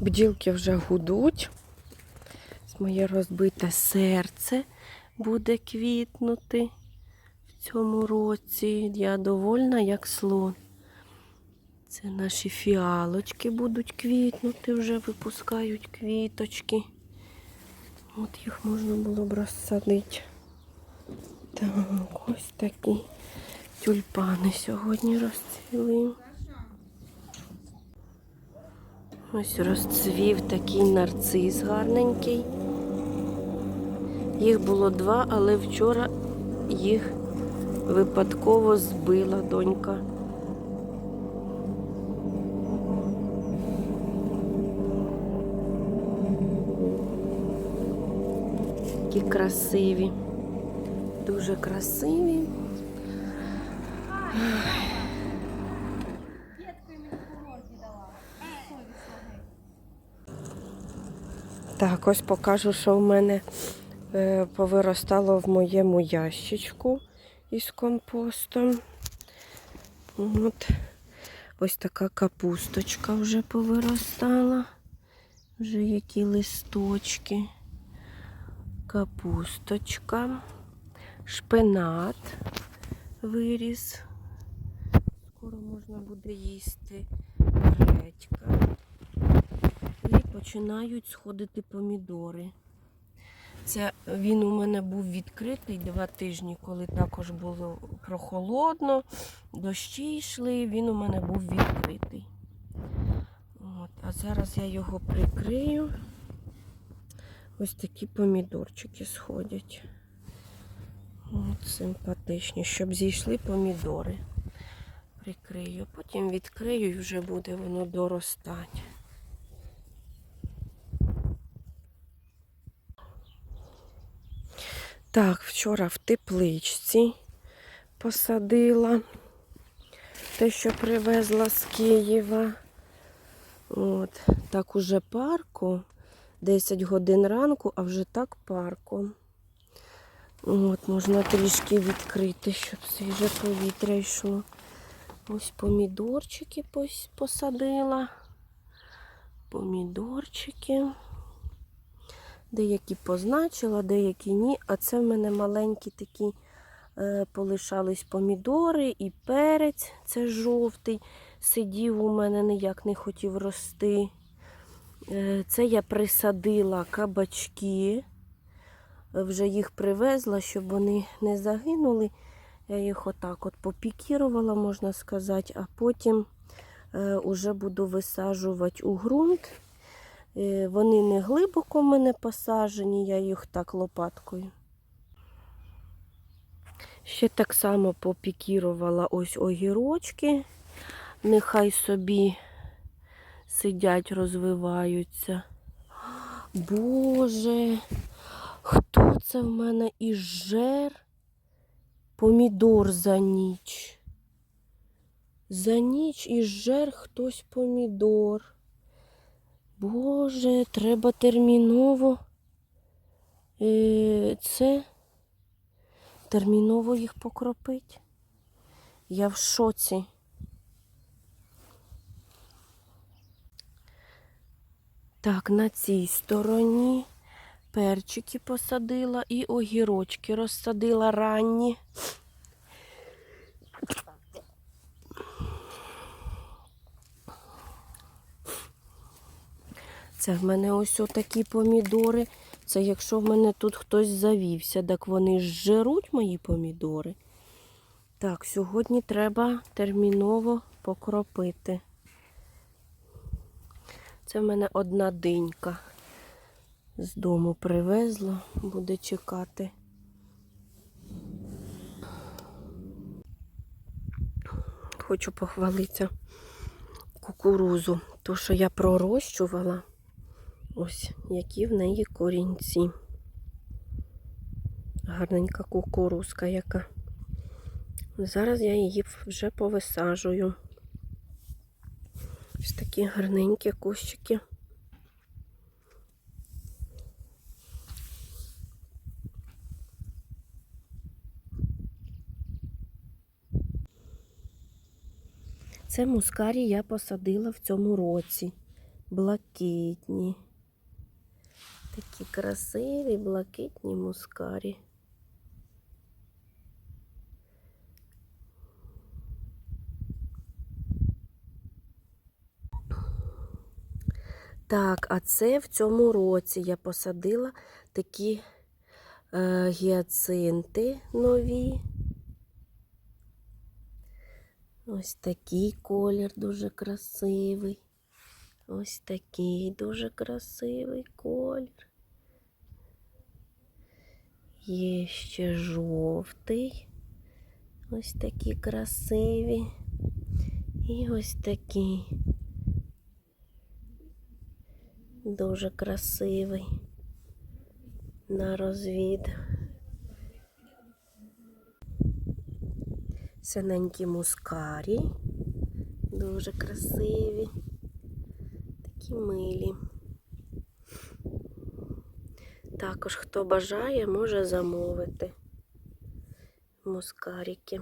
Бджілки вже гудуть. Моє розбите серце буде квітнути в цьому році. Я довольна, як слон. Це наші фіалочки будуть квітнути, вже випускають квіточки. От їх можна було б розсадити. Так, ось такі тюльпани сьогодні розцвіли. Ось розцвів такий нарцис гарненький. Їх було два, але вчора їх випадково збила донька. Такі красиві, дуже красиві. Так, ось покажу, що в мене е, повиростало в моєму ящичку із компостом. От. Ось така капусточка вже повиростала. Вже які листочки. Капусточка, шпинат виріс. Скоро можна буде їсти редька. Починають сходити помідори. Це він у мене був відкритий два тижні, коли також було прохолодно, дощі йшли, він у мене був відкритий. От, а зараз я його прикрию. Ось такі помідорчики сходять. От, симпатичні, щоб зійшли помідори. Прикрию, потім відкрию і вже буде воно доростати. Так, вчора в тепличці посадила те, що привезла з Києва. От, так уже парку. 10 годин ранку, а вже так парку. От, можна трішки відкрити, щоб свіже повітря йшло. Ось помідорчики посадила. Помідорчики. Деякі позначила, деякі ні. А це в мене маленькі такі е, полишались помідори і перець. Це жовтий. Сидів у мене ніяк не хотів рости. Е, Це я присадила кабачки. Вже їх привезла, щоб вони не загинули. Я їх отак от попікірувала, можна сказати, а потім е, уже буду висаджувати у ґрунт. Е, Вони не глибоко в мене посаджені, я їх так лопаткою. Ще так само попікірувала ось огірочки. Нехай собі сидять, розвиваються. Боже, хто це в мене і жер? Помідор за ніч. За ніч і жер хтось помідор. Боже, треба терміново. Е, це терміново їх покропить. Я в шоці. Так, на цій стороні перчики посадила і огірочки розсадила ранні. Це в мене ось отакі помідори. Це якщо в мене тут хтось завівся, так вони ж жируть мої помідори. Так, сьогодні треба терміново покропити. Це в мене одна динька. З дому привезла, буде чекати. Хочу похвалитися кукурузу, то що я пророщувала. Ось які в неї корінці. Гарненька кукурузка яка. Зараз я її вже повисаджую. Ось такі гарненькі кущики. Це мускарі я посадила в цьому році. блакитні. Такі красиві, блакитні мускарі. Так, а це в цьому році я посадила такі е, гіацинти нові. Ось такий колір дуже красивий. Ось такий дуже красивий колір. Є ще жовтий. Ось такі красиві. І ось такий. Дуже красивий на розвід. Синенькі мускарі. Дуже красиві. Такі милі. Також, хто бажає, може замовити мускарики.